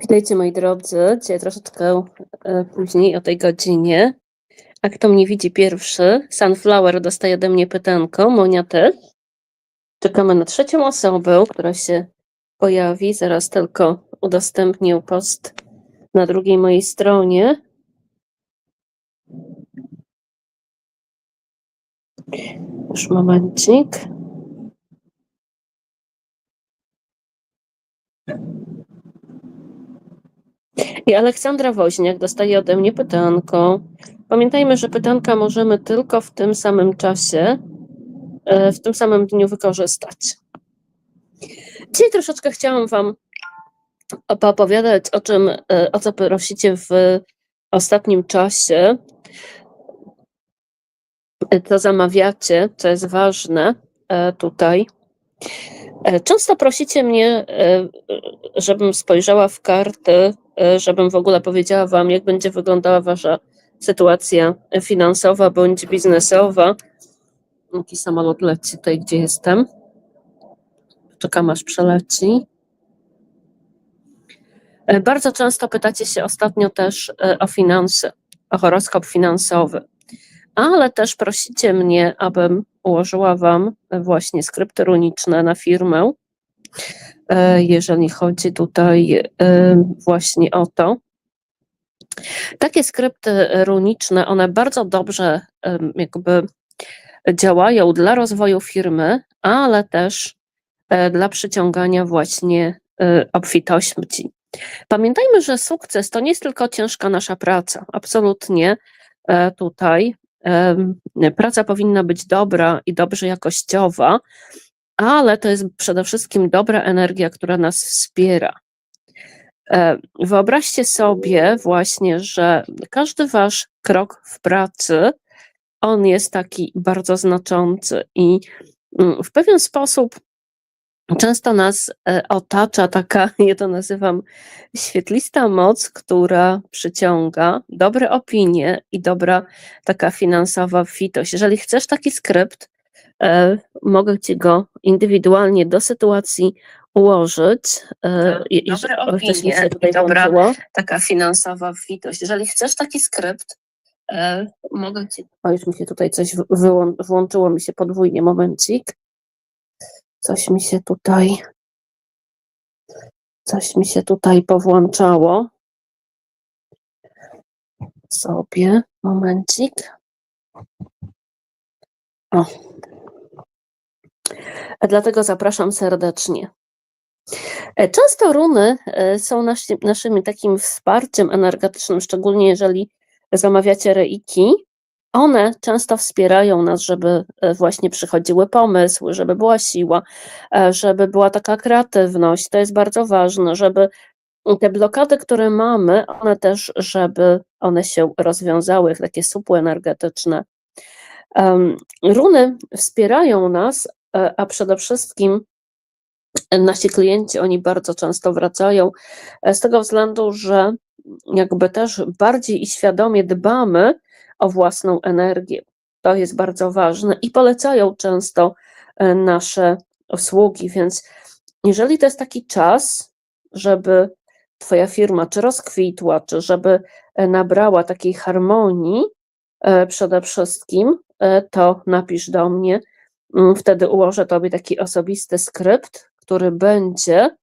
Witajcie moi drodzy. Dzisiaj troszeczkę e, później o tej godzinie. A kto mnie widzi pierwszy? Sunflower dostaje ode mnie pytanko, Monia też. Czekamy na trzecią osobę, która się pojawi. Zaraz tylko udostępnię post na drugiej mojej stronie. Już momencik. I Aleksandra Woźniak dostaje ode mnie pytanko. Pamiętajmy, że pytanka możemy tylko w tym samym czasie, e, w tym samym dniu wykorzystać. Dzisiaj troszeczkę chciałam Wam opowiadać o czym, e, o co prosicie w ostatnim czasie, e, co zamawiacie, co jest ważne e, tutaj. E, Często prosicie mnie, e, żebym spojrzała w karty, e, żebym w ogóle powiedziała Wam, jak będzie wyglądała Wasza sytuacja finansowa bądź biznesowa. Jaki samolot leci tutaj, gdzie jestem. Czekam aż przeleci. E, Bardzo często pytacie się ostatnio też e, o finanse, o horoskop finansowy, ale też prosicie mnie, abym ułożyła Wam właśnie skrypty runiczne na firmę, e, jeżeli chodzi tutaj e, właśnie o to. Takie skrypty runiczne, one bardzo dobrze jakby działają dla rozwoju firmy, ale też e, dla przyciągania właśnie obfitości. Pamiętajmy, że sukces to nie jest tylko ciężka nasza praca. Absolutnie tutaj praca powinna być dobra i dobrze jakościowa, ale to jest przede wszystkim dobra energia, która nas wspiera. Wyobraźcie sobie właśnie, że każdy wasz krok w pracy, on jest taki bardzo znaczący i mm, w pewien sposób często nas e, otacza taka, ja to nazywam świetlista moc, która przyciąga dobre opinie i dobra taka finansowa fitość. Jeżeli chcesz taki skrypt, e, mogę ci go indywidualnie do sytuacji ułożyć. e, i- Dobre opinie i dobra włączyło. taka finansowa witość. Jeżeli chcesz taki skrypt, mogę ci O, już mi się tutaj coś wy- wyłą- włączyło, mi się podwójnie, momencik. Coś mi się tutaj, coś mi się tutaj powłączało. Sobie, momencik. O. Dlatego zapraszam serdecznie. E, Często runy e, są nasi, naszym takim wsparciem energetycznym, szczególnie jeżeli zamawiacie reiki. One często wspierają nas, żeby e, właśnie przychodziły pomysły, żeby była siła, e, żeby była taka kreatywność. To jest bardzo ważne, żeby te blokady, które mamy, one też, żeby one się rozwiązały, takie supły energetyczne. Runy wspierają nas, e, a przede wszystkim nasi klienci, oni bardzo często wracają z tego względu, że jakby też bardziej i świadomie dbamy o własną energię. To jest bardzo ważne i polecają często e, nasze usługi, więc jeżeli to jest taki czas, żeby Twoja firma czy rozkwitła, czy żeby e, nabrała takiej harmonii e, przede wszystkim, to napisz do mnie. Mm, Wtedy ułożę Tobie taki osobisty skrypt, który będzie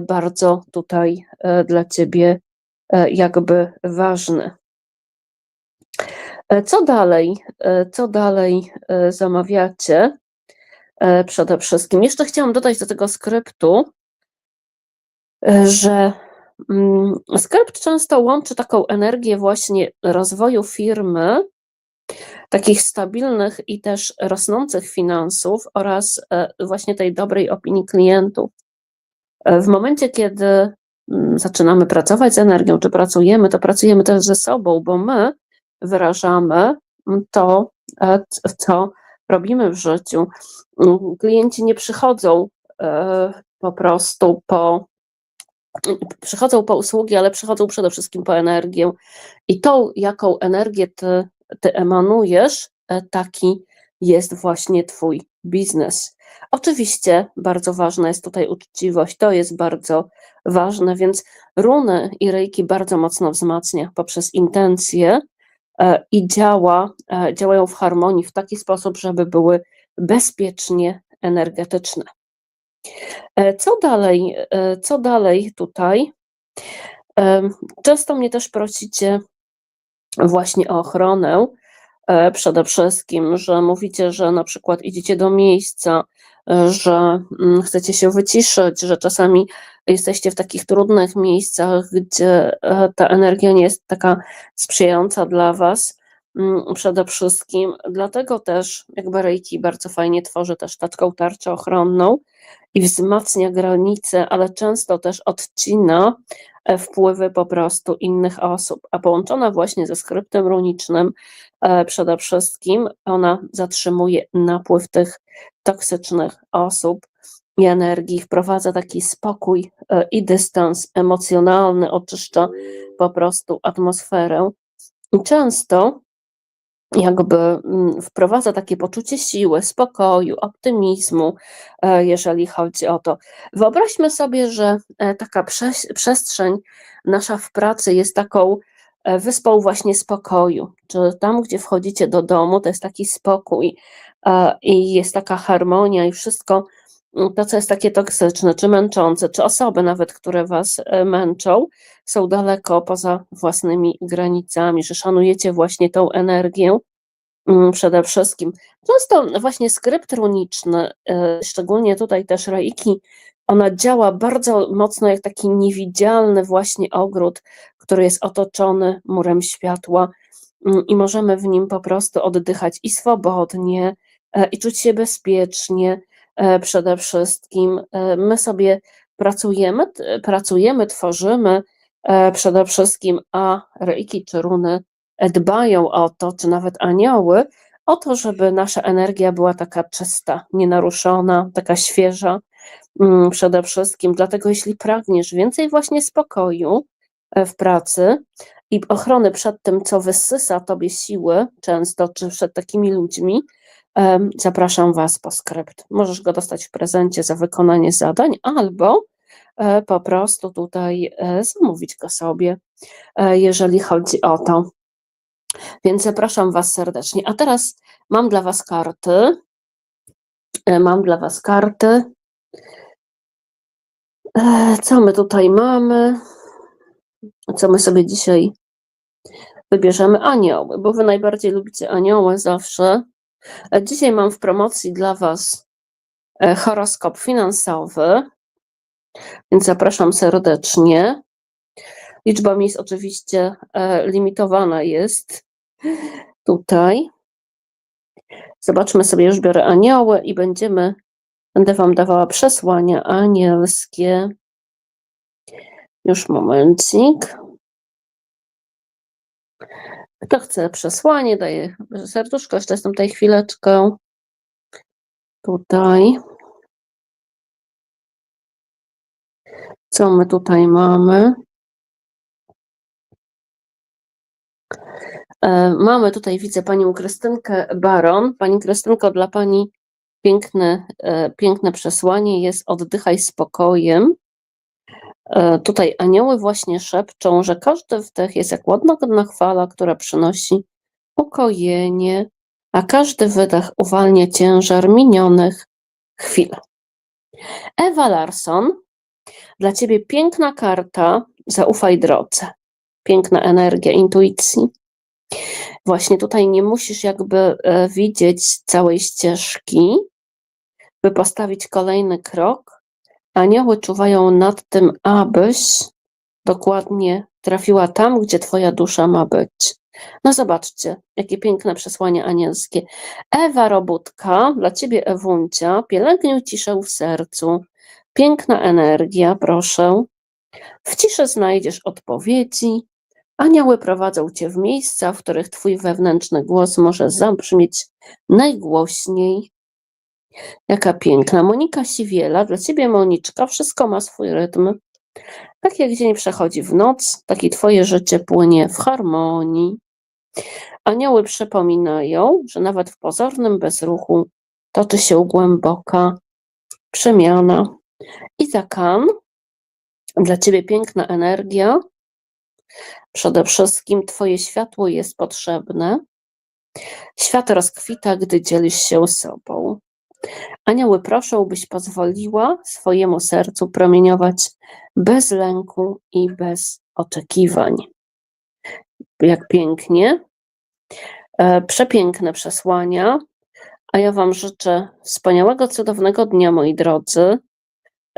bardzo tutaj dla Ciebie jakby ważny. E, Co dalej? E, Co dalej e, zamawiacie? Przede wszystkim. Jeszcze chciałam dodać do tego skryptu, że mm, skrypt często łączy taką energię właśnie rozwoju firmy, takich stabilnych i też rosnących finansów oraz właśnie tej dobrej opinii klientów. W momencie, kiedy mm, zaczynamy pracować z energią, czy pracujemy, to pracujemy też ze sobą, bo my wyrażamy to, e, co robimy w życiu. Klienci nie przychodzą e, po prostu po przychodzą po usługi, ale przychodzą przede wszystkim po energię. I tą, jaką energię ty, ty emanujesz, e, taki jest właśnie Twój biznes. Oczywiście bardzo ważna jest tutaj uczciwość, to jest bardzo ważne, więc runy i rejki bardzo mocno wzmacnia poprzez intencje i działa, e, działają w harmonii w taki sposób, żeby były bezpiecznie energetyczne. E, Co dalej? e, Co dalej tutaj? Często mnie też prosicie właśnie o ochronę. e, Przede wszystkim, że mówicie, że na przykład idziecie do miejsca, e, że mm, chcecie się wyciszyć, że czasami jesteście w takich trudnych miejscach, gdzie e, ta energia nie jest taka sprzyjająca dla Was. Mm, Przede wszystkim, dlatego też jakby Reiki bardzo fajnie tworzy też taką tarczę ochronną i wzmacnia granice, ale często też odcina e, wpływy po prostu innych osób, a połączona właśnie ze skryptem runicznym, e, przede wszystkim ona zatrzymuje napływ tych toksycznych osób i energii, wprowadza taki spokój e, i dystans emocjonalny, oczyszcza po prostu atmosferę. I często jakby mm, wprowadza takie poczucie siły, spokoju, optymizmu, e, jeżeli chodzi o to. Wyobraźmy sobie, że e, taka przestrzeń nasza w pracy jest taką e, wyspą właśnie spokoju. Czy tam, gdzie wchodzicie do domu, to jest taki spokój i jest taka harmonia i wszystko to, co jest takie toksyczne, czy męczące, czy osoby nawet, które was e, męczą, są daleko poza własnymi granicami, że szanujecie właśnie tą energię mm, przede wszystkim. Często właśnie skrypt runiczny, e, szczególnie tutaj też Reiki, ona działa bardzo mocno jak taki niewidzialny właśnie ogród, który jest otoczony murem światła mm, i możemy w nim po prostu oddychać i swobodnie, e, i czuć się bezpiecznie przede wszystkim. E, My sobie pracujemy, pracujemy, tworzymy e, przede wszystkim, a reiki czy runy e, dbają o to, czy nawet anioły, o to, żeby nasza energia była taka czysta, nienaruszona, taka świeża mm, przede wszystkim. Dlatego jeśli pragniesz więcej właśnie spokoju e, w pracy i ochrony przed tym, co wysysa tobie siły często, czy przed takimi ludźmi, zapraszam Was po skrypt. Możesz go dostać w prezencie za wykonanie zadań, albo e, po prostu tutaj e, zamówić go sobie, e, jeżeli chodzi o to. Więc zapraszam Was serdecznie. A teraz mam dla Was karty. Mam dla Was karty. Co my tutaj mamy? Co my sobie dzisiaj wybierzemy? Anioły, bo Wy najbardziej lubicie anioły zawsze. E, Dzisiaj mam w promocji dla Was e, horoskop finansowy, więc zapraszam serdecznie. Liczba miejsc oczywiście e, limitowana jest tutaj. Zobaczmy sobie, już biorę anioły i będziemy, będę Wam dawała przesłania anielskie. Już momencik. Kto chce przesłanie, daje serduszko, jeszcze jestem tutaj chwileczkę. Tutaj. Co my tutaj mamy? E, Mamy tutaj, widzę panią Krystynkę Baron. Pani Krystynko, dla pani piękne, e, piękne przesłanie jest oddychaj spokojem. E, Tutaj anioły właśnie szepczą, że każdy wdech jest jak ładna chwala, która przynosi ukojenie, a każdy wydech uwalnia ciężar minionych chwil. Ewa Larson, dla ciebie piękna karta, zaufaj drodze. Piękna energia intuicji. Właśnie tutaj nie musisz jakby e, widzieć całej ścieżki, by postawić kolejny krok. Anioły czuwają nad tym, abyś dokładnie trafiła tam, gdzie twoja dusza ma być. No zobaczcie, jakie piękne przesłanie anielskie. Ewa Robótka, dla ciebie Ewuncia, pielęgniuj ciszę w sercu. Piękna energia, proszę. W ciszy znajdziesz odpowiedzi. Anioły prowadzą cię w miejsca, w których twój wewnętrzny głos może zabrzmieć najgłośniej. Jaka piękna. Monika Siwiela, dla ciebie Moniczka, wszystko ma swój rytm. Tak jak dzień przechodzi w noc, tak i twoje życie płynie w harmonii. Anioły przypominają, że nawet w pozornym bezruchu toczy się głęboka przemiana. Izakan, dla ciebie piękna energia. Przede wszystkim twoje światło jest potrzebne. Świat rozkwita, gdy dzielisz się sobą. Anioły proszą, byś pozwoliła swojemu sercu promieniować bez lęku i bez oczekiwań. Jak pięknie. E, Przepiękne przesłania. A ja Wam życzę wspaniałego, cudownego dnia, moi drodzy.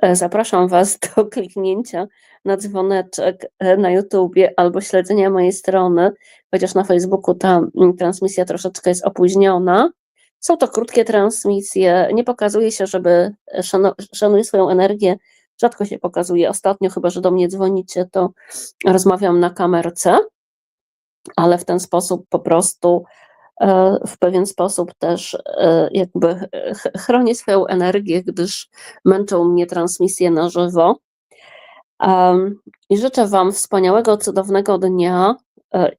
E, Zapraszam Was do kliknięcia na dzwoneczek e, na YouTubie albo śledzenia mojej strony, chociaż na Facebooku ta transmisja troszeczkę jest opóźniona. Są to krótkie transmisje, nie pokazuje się, żeby szano, swoją energię, rzadko się pokazuje. Ostatnio, chyba że do mnie dzwonicie, to rozmawiam na kamerce, ale w ten sposób po prostu e, w pewien sposób też e, jakby ch- chronię swoją energię, gdyż męczą mnie transmisje na żywo. I życzę Wam wspaniałego, cudownego dnia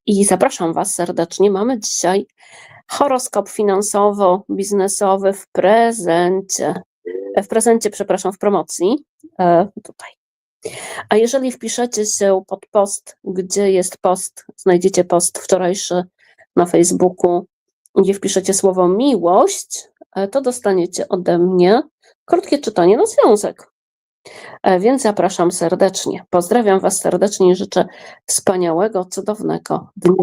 i zapraszam Was serdecznie. Mamy dzisiaj horoskop finansowo-biznesowy w prezencie. E, W prezencie, przepraszam, w promocji. e, Tutaj. A jeżeli wpiszecie się pod post, gdzie jest post, znajdziecie post wczorajszy na Facebooku, gdzie wpiszecie słowo miłość, e, to dostaniecie ode mnie krótkie czytanie na związek. E, Więc zapraszam serdecznie. Pozdrawiam Was serdecznie i życzę wspaniałego, cudownego dnia.